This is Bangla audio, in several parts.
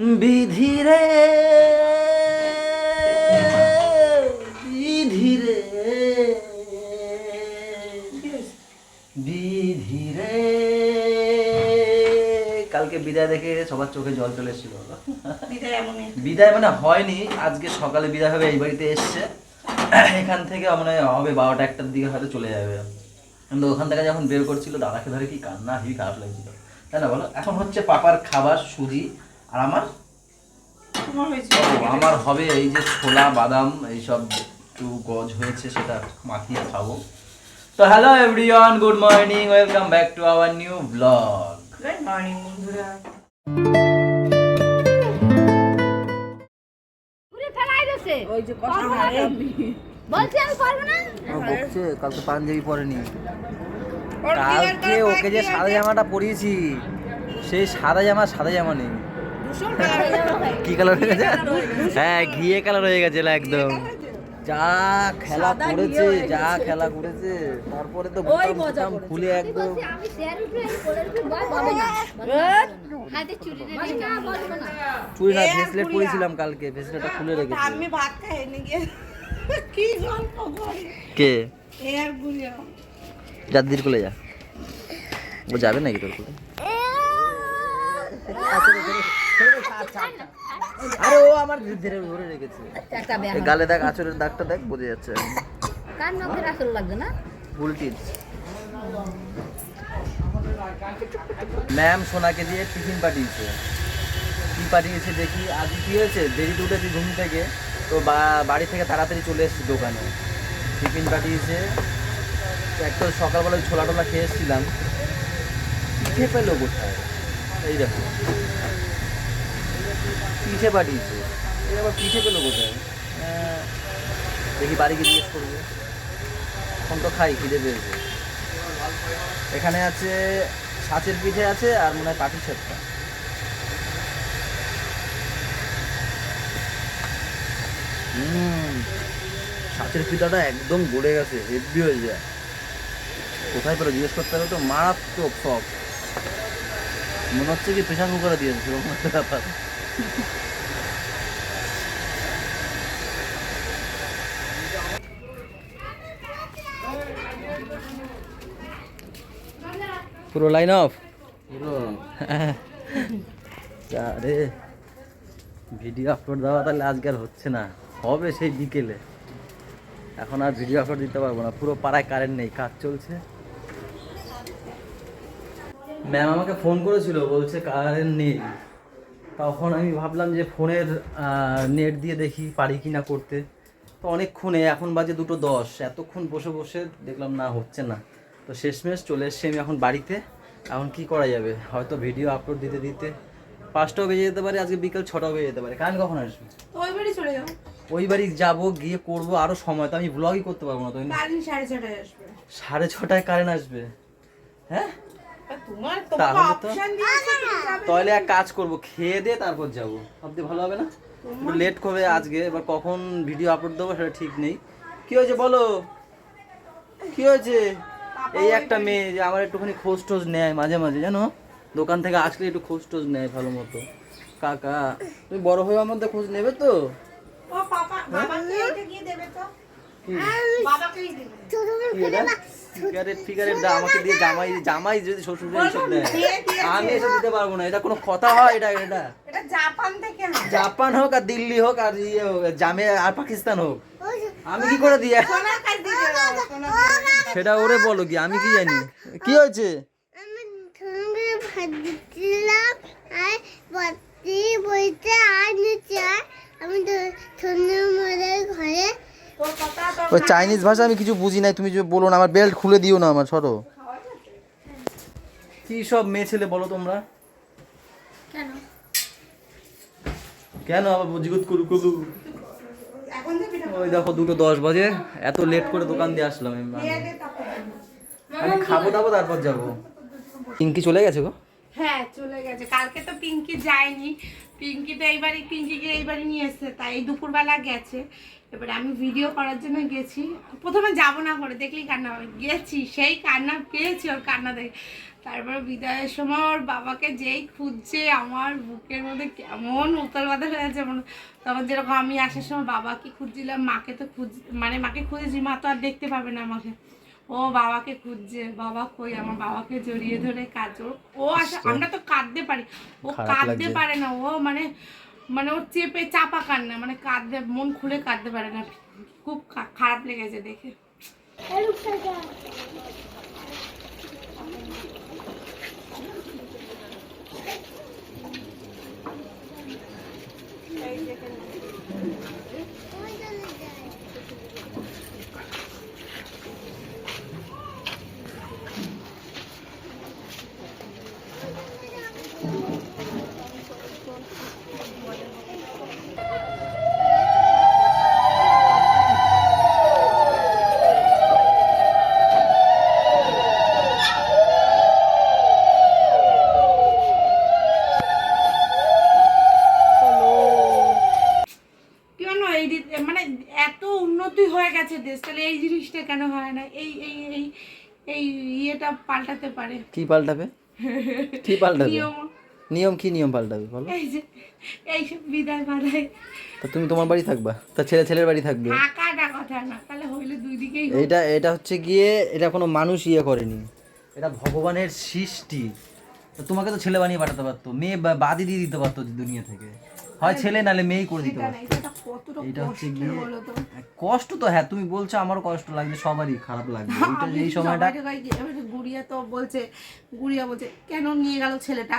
বিধিরে বিধিরে বিধিরে। কালকে বিদায় দেখে সবার চোখে জল চলে এসেছিল বিদায় মানে হয়নি আজকে সকালে বিদায় হবে এই বাড়িতে এসছে। এখান থেকে মানে হবে বারোটা একটার দিকে হয়তো চলে যাবে। কিন্তু ওখান থেকে যখন বের করছিল দাদাকে ধরে কি কান্না হেবি খারাপ লাগছিল। তাই না বলো? এখন হচ্ছে পাপার খাবার সুজি আর আমার? আমার হবে এই যে ছোলা বাদাম এইসব একটু গজ হয়েছে সেটা মাখিয়ে খাব। তো hello everyone good morning welcome back to our new blog good morning বন্ধুরা। ঘুরে ফেলাই দিছে ওই যে কথা বলছি আমি পারব না? বকছে কালকে পাঞ্জাবি পরেনি। ওর কালকে ওকে যে সাদা জামাটা পরিয়েছি সেই সাদা জামা সাদা জামা নেই। হয়ে। কি কালার হয়ে গেছে? হ্যাঁ ঘিয়ে কালার হয়ে গেছে একদম। যা খেলা করেছে যা খেলা করেছে। তারপরে তো বোতাম খুলে একদম। চুরি না বুড়িয়া। পরেছিলাম কালকে ভেসলেটটা খুলে রেখেছি আমি ভাত খাইনি গিয়ে কি গল্প করে। কে? এ আর বুড়িয়া যাদির কোলে যা। ও যাবে নাকি তোর কোলে? আরে ও আমার ধরে ধরে রেখেছে। গালে দেখ আচরের দাগটা দেখ বোঝা যাচ্ছে। কার নখের আসল লাগবে না? ফুল ম্যাম সোনাকে দিয়ে টিফিন পাঠিয়েছে। কি পাঠিয়েছে দেখি? আজ কি হয়েছে? দেরিতে উঠেছি ঘুম থেকে। তো বা- বাড়ি থেকে তাড়াতাড়ি চলে এসেছি দোকানে। টিফিন পাঠিয়েছে। তো একটা সকালবেলায় ছোলা টোলা খেয়ে এসেছিলাম। পিঠে পেল কোথায়? এই দেখো। পিঠে পাঠিয়েছে এই আবার পিঠে পেল কোথায়? দেখি বাড়ি গিয়ে জিজ্ঞেস করব। এখন তো খাই, খিদে পেয়েছে এখানে আছে সাঁচের পিঠে আছে আর মনে হয় পাটি সাপটা হুম, সাঁচের পিঠাটা একদম গড়ে গেছে হেভি হয়ে যায়। কোথায় পেল জিজ্ঞেস করতে হবে তো, মারাত্মক সব মনে হচ্ছে কি প্রেশার কুকারে দিয়েছে সেরকম একটা ব্যাপার। পুরো লাইন অফ পুরো। আরে ভিডিও আপলোড দেওয়া তাহলে আজকে আর হচ্ছে না হবে সেই বিকেলে। এখন আর ভিডিও আপলোড দিতে পারব না পুরো পাড়ায় কারেন্ট নেই কাজ চলছে। ম্যাম আমাকে ফোন করেছিল বলছে কারেন্ট নেই। তখন আমি ভাবলাম যে ফোনের নেট দিয়ে দেখি পারি কি না করতে। তো অনেকক্ষণে এখন বাজে দুটো দশ এতক্ষণ বসে বসে দেখলাম না হচ্ছে না। তো শেষমেশ চলে এসছি আমি এখন বাড়িতে। এখন কি করা যাবে? হয়তো ভিডিও আপলোড দিতে দিতে পাঁচটাও বেজে যেতে পারে আজকে বিকেল ছটাও বেজে যেতে পারে। কারেন্ট কখন আসবে? ওই বাড়ি চলে যাও ওই বাড়ি যাব গিয়ে করব আরও সময়। তো আমি ব্লগই করতে পারব না তো সাড়ে ছটায় আসবে। সাড়ে ছটায় কারেন্ট আসবে। হ্যাঁ? আর তাহলে এক কাজ করব খেয়ে দিয়ে তারপর যাব। ভাবতে ভালো হবে না? লেট করবে আজকে এবার কখন ভিডিও আপলোড দেবো সেটা ঠিক নেই। কি হয়েছে বলো? কি হয়েছে? এই একটা মেয়ে যে আমার একটুখানি খোঁজ টোজ নেয় মাঝে মাঝে জানো? দোকান থেকে আসলে একটু খোঁজ টোজ নেয় ভালো মতো। কাকা তুমি বড় হয়ে আমার মধ্যে খোঁজ নেবে তো? ও পাপা বাবাকে এটা গিয়ে দেবে তো? কি? বাবাকেই দেবে। এটা? ফিগারেট দা আমাকে দিয়ে জামাই জামাই যদি শ্বশুর এইসব দেয় আমি এসব দিতে পারব না এটা কোনো কথা হয় এটা এটা। জাপান থেকে জাপান হোক আর দিল্লি হোক আর ইয়ে হোক জামে আর পাকিস্তান হোক। আমি কি করে কাজ। সেটা ওরে বলো কি আমি কি জানি? কি হয়েছে? আমি ওই চাইনিজ ভাষা আমি কিছু বুঝি নাই তুমি যে বলো না আমার বেল্ট খুলে দিও না আমার সরো। কি সব মেয়ে ছেলে বলো তোমরা? কেন? কেন আবার জিগুত করু করু এখন যে পিঠা ওই দেখো দুটো দশ বাজে এত লেট করে দোকান দিয়ে আসলাম। আমি খাব দাবো তারপর যাব। পিঙ্কি চলে গেছে গো। হ্যাঁ চলে গেছে। কালকে তো পিঙ্কি যায়নি। পিঙ্কি তো এইবারই, পিঙ্কিকে এইবারই নিয়ে এসছে, তাই দুপুরবেলা গেছে। এবারে আমি ভিডিও করার জন্য গেছি। প্রথমে যাব না করে, দেখলেই কান্না হবে গেছি, সেই কান্না পেয়েছি ওর কান্না দেখে। তারপরে বিদায়ের সময় ওর বাবাকে যেই খুঁজছে, আমার বুকের মধ্যে কেমন উতল হয়ে যাচ্ছে তখন যেরকম আমি আসার সময় বাবাকে খুঁজছিলাম, মাকে তো খুঁজ মানে মাকে খুঁজেছি, মা তো আর দেখতে পাবে না আমাকে। ও বাবাকে খুঁজছে বাবা কই? আমার বাবাকে জড়িয়ে ধরে কাজ ও আসে আমরা তো কাঁদতে পারি। ও কাঁদতে পারে না ও মানে মানে ওর চেপে চাপা কান্না মানে কাঁদতে মন খুলে কাঁদতে পারে না। খুব খারাপ লেগেছে দেখে। এই দি- মানে এত উন্নতি হয়ে গেছে দেশ তাহলে এই জিনিসটা কেন হয় না? এই এই এই এই ইয়েটা পাল্টাতে পারে। কি পাল্টাবে? কি পাল্টাবে? নিয়ম। কি নিয়ম পাল্টাবে বলো? এই যে এইসব বিদায় বাধায় তা তুমি তোমার বাড়ি থাকবা? তা ছেলে ছেলের বাড়ি থাকবে? থাকাটা কথা না তাহলে হইলে দুই দিকেই। এইটা এটা হচ্ছে গিয়ে এটা কোনো মানুষ ইয়ে করেনি। এটা ভগবানের সৃষ্টি। তোমাকে তো ছেলে বানিয়ে পাঠাতে পারতো মেয়ে বা- বাদই দিয়ে দিতে পারতো দুনিয়া থেকে। হয় ছেলে নাহলে মেয়েই করে দিতে এটা পারতো এটা হচ্ছে গিয়ে কষ্ট তো হ্যাঁ তুমি বলছো আমারও কষ্ট লাগবে সবারই খারাপ লাগবে আমি এই সময়টা গুড়িয়া তো বলছে গুড়িয়া বলছে কেন নিয়ে গেল ছেলেটা?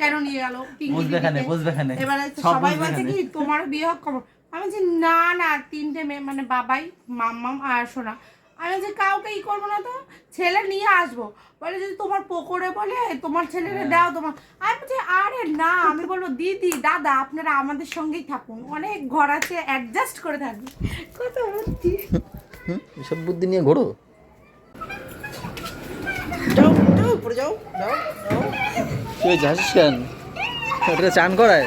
কেন নিয়ে গেল? বুঝবে এখানে এবারে সবাই বলছে কি তোমার বিয়ে হোক খবর আমি বলছি না না তিনটে মেয়ে মানে বাবাই মাম্মাম আর সোনা। আমি বলছি কাউকে ই করব না তো ছেলে নিয়ে আসব। বলে যদি তোমার পোকরে বলে তোমার ছেলেরে হ্যাঁ। দাও তোমার আমি বলছি আরে না আমি বলব দিদি দাদা আপনারা আমাদের সঙ্গেই থাকুন। অনেক ঘর আছে অ্যাডজাস্ট করে থাকবে কত বুদ্ধি এসব বুদ্ধি নিয়ে ঘোরো। যাও যাও উপরে যাও যাও যাও। কি হয়েছে হাসিস কেন চান করায়।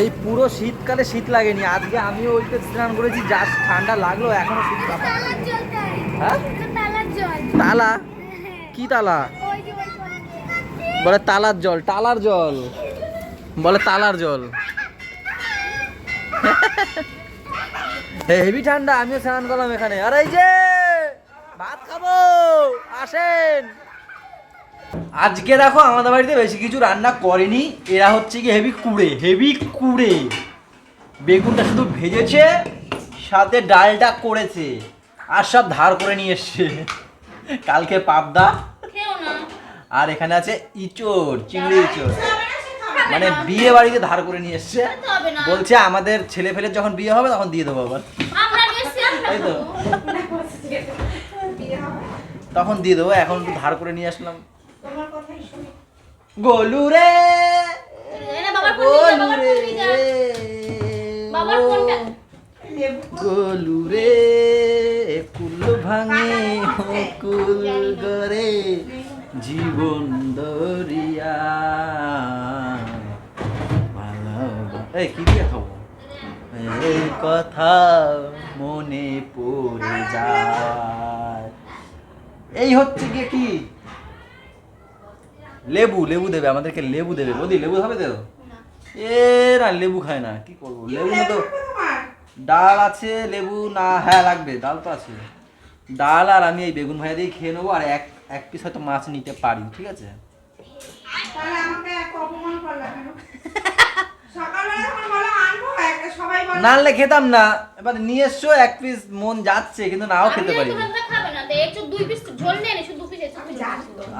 এই পুরো শীতকালে শীত লাগেনি। আজকে আমিও ওইতে স্নান করেছি যা ঠান্ডা লাগল, এখনও শীত হ্যাঁ? তালা? কি তালা। বলে তালার জল টালার জল। বলে তালার জল। হেভি ঠান্ডা, আমিও স্নান করলাম এখানে। আর এই যে, ভাত খাব, আসেন। আজকে দেখো আমাদের বাড়িতে বেশি কিছু রান্না করেনি। এরা হচ্ছে কি হেভি কুড়ে হেভি কুড়ে। বেগুনটা শুধু ভেজেছে সাথে ডালটা করেছে আর সব ধার করে নিয়ে এসছে। কালকে পাবদা। আর এখানে আছে ইচোর চিংড়ি ইচোর মানে বিয়ে বাড়িতে ধার করে নিয়ে এসছে। বলছে আমাদের ছেলে ফেলে যখন বিয়ে হবে তখন দিয়ে দেবো আবার। তাই তো? তখন দিয়ে দেবো এখন ধার করে নিয়ে আসলাম। গোলু রে। গোলু রে। গোলু কুল ভাঙে কুল গরে জীবন দরিয়া। এই কি দিয়ে খাব? এই কথা মনে পড়ে যায়। এই হচ্ছে গিয়ে কি? লেবু লেবু দেবে আমাদেরকে লেবু দেবে। বদি লেবু হবে তো? এ না লেবু খায় না কি করব? লেবু তো ডাল আছে লেবু না হ্যাঁ লাগবে ডাল তো আছে। ডাল আর আমি এই বেগুন ভাজা দিয়ে খেয়ে নেব আর এক এক পিস হয়তো মাছ নিতে পারি ঠিক আছে? তাহলে আমাকে এক অপমান করলা কেন? সকালবেলা যখন বলো আনব এক- সবাই বলে না আনলে খেতাম না। এবার নিয়ে এসছো এক পিস মন যাচ্ছে কিন্তু নাও খেতে পারি। দুই পিস ঝোল নেই শুধু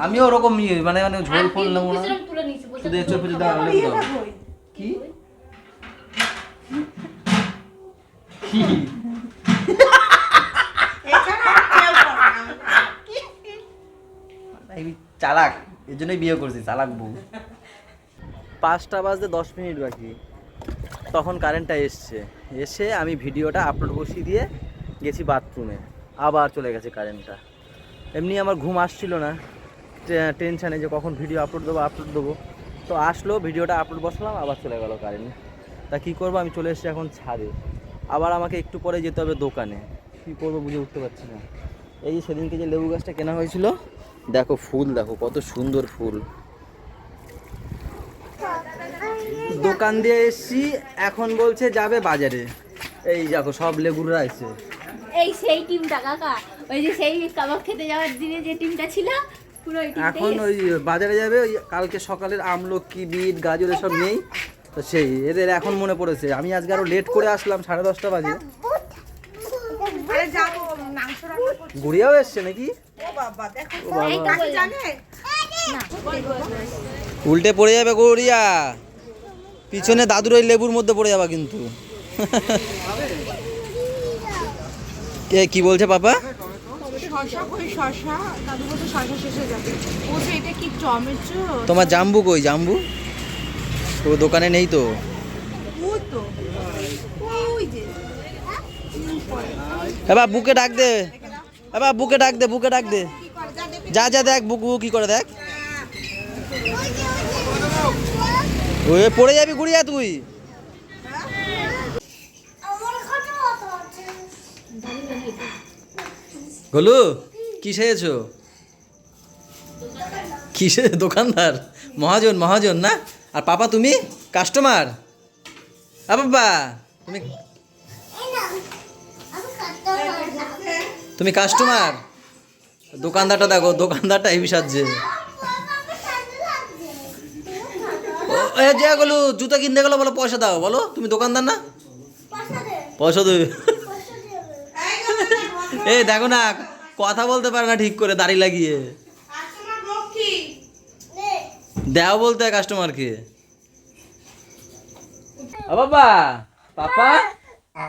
আমিও ওরকম ইয়ে, মানে মানে ঝোল ফোল নেব না। শুধু একটু ইয়েটা কই? কি চালাক এর জন্যই বিয়ে করছি চালাক বউ। পাঁচটা বাজতে দশ মিনিট বাকি। তখন কারেন্টটা এসছে। এসে আমি ভিডিওটা আপলোড বসিয়ে দিয়ে গেছি বাথরুমে আবার চলে গেছে কারেন্টটা এমনি আমার ঘুম আসছিল না। টেনশানে যে কখন ভিডিও আপলোড দেবো আপলোড দেবো। তো আসলো ভিডিওটা আপলোড বসলাম, আবার চলে গেল কারেন্ট তা কী করব, আমি চলে এসেছি এখন ছাদে। আবার আমাকে একটু পরে যেতে হবে দোকানে। কী করব বুঝে উঠতে পারছি না। এই যে সেদিনকে যে লেবু গাছটা কেনা হয়েছিল, দেখো ফুল, দেখো কত সুন্দর ফুল। দোকান দিয়ে এসছি, এখন বলছে যাবে বাজারে। এই দেখো সব লেবুরা এসছে এই সেই ওই যে সেই কাবাব খেতে যাওয়ার দিনে যে টিমটা ছিল পুরো ওই এখন ওই বাজারে যাবে ওই কালকে সকালের আমলকি বিট গাজর এসব নেই। তো সেই এদের এখন মনে পড়েছে। আমি আজকে আরও লেট করে আসলাম সাড়ে দশটা বাজে। আরে যাব মাংস রান্না করতে গুড়িয়াও এসছে নাকি? উল্টে পড়ে যাবে। গড়িয়া পিছনে দাদুর ওই লেবুর মধ্যে পড়ে যাবা কিন্তু। কে কি বলছে পাপা? শশা কই শশা দাদু বলতে শশা শেষ যাবে। বলছে এটা কি টমেটো? তোমার জাম্বু কই? জাম্বু? তো দোকানে নেই তো? এবার বুকে ডাক দে। এবার বুকে ডাক দে বুকে ডাক দে। যা যা দেখ বুকু কি করে দেখ। ওই পড়ে যাবি গুড়িয়া তুই। গোলু কি সেরেছো কিসে? দোকানদার? মহাজন মহাজন না? আর পাপা তুমি? কাস্টমার? আ বাবা তুমি তুমি কাস্টমার? দোকানদারটা দেখো দোকানদারটা সাজছে ও- এ যা গেলো জুতো কিনতে গেলো বলো পয়সা দাও বলো তুমি দোকানদার না? পয়সা দেবে। এই দেখো না, কথা বলতে পারে না ঠিক করে, দাড়ি লাগিয়ে। দেও বলতে হয় কাস্টমারকে বাবা, পাপা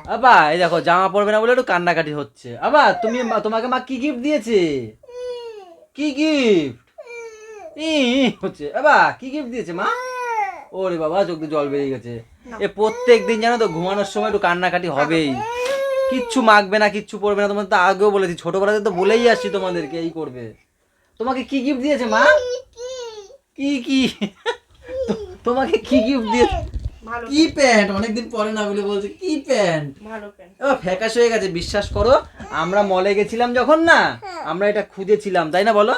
বাবা এই দেখো, জামা পরবে না বলে একটু কান্নাকাটি হচ্ছে। আবা তুমি তোমাকে মা কি গিফট দিয়েছে? কি গিফট ই হচ্ছে। বাবা কি গিফট দিয়েছে, মা? ওরে বাবা, চোখ দিয়ে জল বেরিয়ে গেছে। এ প্রত্যেক দিন জানো তো, ঘুমানোর সময় একটু কান্নাকাটি হবেই। কিচ্ছু মাখবে না কিচ্ছু পড়বে না তোমাদের তো আগেও বলেছি ছোটবেলাতে তো বলেই আসছি তোমাদেরকে এই করবে। তোমাকে কি গিফট দিয়েছে মা? কি কি? তোমাকে কি গিফট দিয়েছে কি প্যান্ট অনেকদিন পরে না বলে বলছে কি প্যান্ট ভালো প্যান্ট এবার ফ্যাকাশ হয়ে গেছে বিশ্বাস করো আমরা মলে গেছিলাম যখন না আমরা এটা খুঁজেছিলাম তাই না বলো?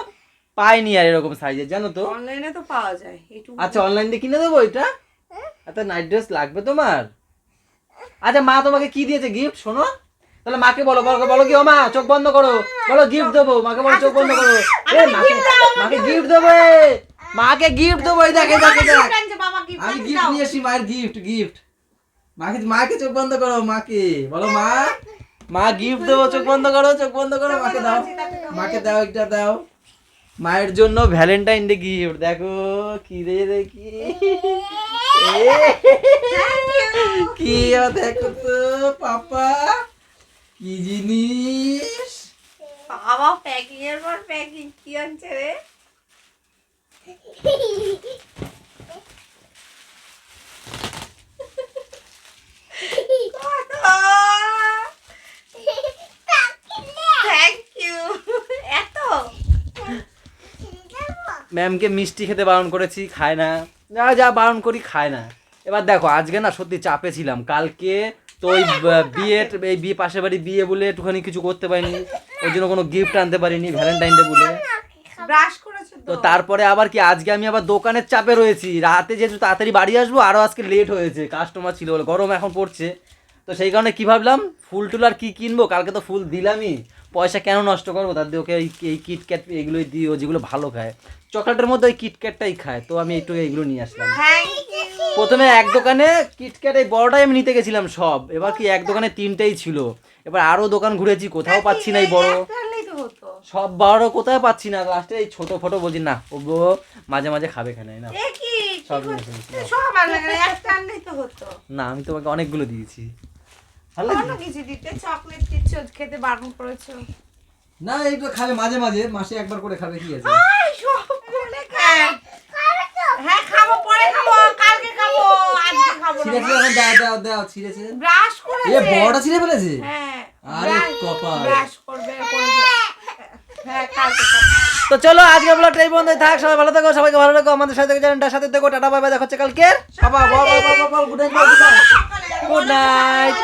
পাইনি আর এরকম সাইজের জানো তো? অনলাইনে তো পাওয়া যায় আচ্ছা অনলাইন দিয়ে কিনে দেবো এটা? একটা নাইট ড্রেস লাগবে তোমার? আচ্ছা মা তোমাকে কি দিয়েছে গিফট শোনো। তাহলে মাকে বলো বলো বলো কি ও মা চোখ বন্ধ করো। বলো গিফট দেবো মাকে বলো চোখ বন্ধ করো। মাকে মাকে গিফট দেবো। মাকে গিফট দেবো এই দেখে দেখে দেখ। আমি গিফট নিয়ে আসি মায়ের গিফট গিফট মাকে মাকে চোখ বন্ধ করো মাকে। বলো মা। মা গিফট দেবো চোখ বন্ধ করো চোখ বন্ধ করো মাকে দাও। মাকে দাও একটা দাও। মায়ের জন্য ভ্যালেন্টাইন ডে গিফট দেখো কি রে দেখি। কি দেখো তো পাপা? কি জিনিস? বাবা প্যাকিং এর পর প্যাকিং কি আনছে রে? থ্যাংক ইউ এত? ম্যামকে মিষ্টি খেতে বারণ করেছি খায় না। যা যা বারণ করি খায় না। এবার দেখো আজকে না সত্যি চাপে ছিলাম। কালকে তো ওই বিয়ে এই বিয়ে পাশের বাড়ি বিয়ে বলে একটুখানি কিছু করতে পারিনি। ওই জন্য কোনো গিফট আনতে পারিনি ভ্যালেন্টাইন ডে বলে। তো? তারপরে আবার কি আজকে আমি আবার দোকানের চাপে রয়েছি। রাতে যেহেতু তাড়াতাড়ি বাড়ি আসব আরও আজকে লেট হয়েছে। কাস্টমার ছিল বলে গরম এখন পড়ছে। তো সেই কারণে কী ভাবলাম ফুল টুল আর কি কিনবো? কালকে তো ফুল দিলামই। পয়সা কেন নষ্ট করব? তার দিয়ে ওকে এই এই কিটক্যাট এগুলোই দিও যেগুলো ভালো খায়। চকলেটের মধ্যে ওই কিটক্যাটটাই খায় তো আমি একটু এইগুলো নিয়ে আসলাম। প্রথমে এক দোকানে কিটক্যাট এই বড়টাই আমি নিতে গেছিলাম সব এবার কি এক দোকানে তিনটেই ছিল। এবার আরও দোকান ঘুরেছি কোথাও পাচ্ছি না এই বড়। সব বড় কোথায় পাচ্ছি না লাস্টে এই ছোট ফটো বলছি না ও মাঝে মাঝে খাবে এখানে না। সব না আমি তোমাকে অনেকগুলো দিয়েছি। না এইগুলো খাবে মাঝে মাঝে মাসে একবার করে খাবে কি আছে আই, সব বলে খায়। হ্যাঁ খাব পরে খাব কালকে খাব আজকে খাব এখন দাও দাও দাও ছিঁড়েছে ব্রাশ এ বড়টা ছিঁড়ে ফেলেছে? হ্যাঁ আরে কপাল। ব্রাশ করবে হ্যাঁ তো চলো আজকে ব্লগটা এই বন্ধ থাক। সবাই ভালো থাকো সবাইকে ভালো রাখো আমাদের সাথে জানেন তার সাথে দেখো টাটা বাই বাই দেখা হচ্ছে কালকে গুড নাইট।